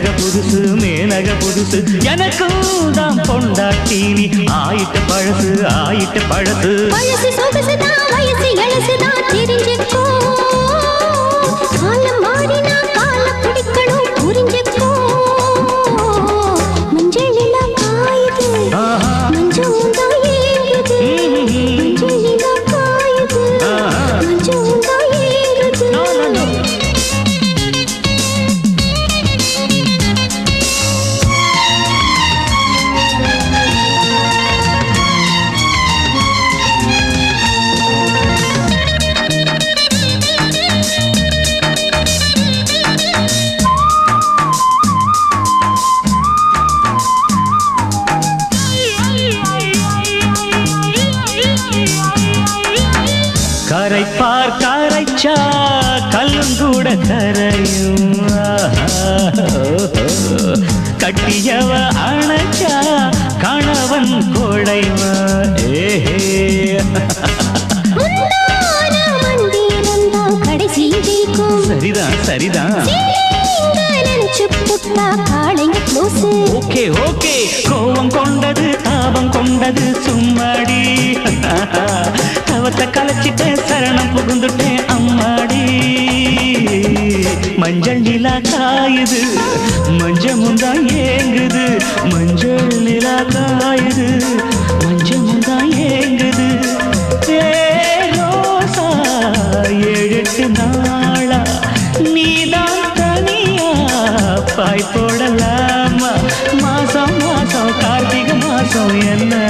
மேனக புதுசு மேனக புதுசு. எனக்கும் தான் பொண்டாட்டி. நீ ஆயிட்ட பழசு ஆயிட்ட பழசு. கரைப்பார் கரைச்சா கல்லும் கூட கரையும். கட்டியவ அணைச்சா கணவன் கொடைவா. சரிதான் சரிதான். Okay okay. கோபம் கொண்டது தாபம் கொண்டது சும்மாடி. மஞ்சள் நிலா காயுது. மஞ்சமும் தான் ஏங்குது. மஞ்சள் நிலா காயுது. மஞ்சமும் தான் ஏங்குது. ஏரோசா எழுட்டு நாளா. நீதான் தனியா பாய் போடலாமா? மாசம் மாசம் கார்த்திகை மாசம் என்ன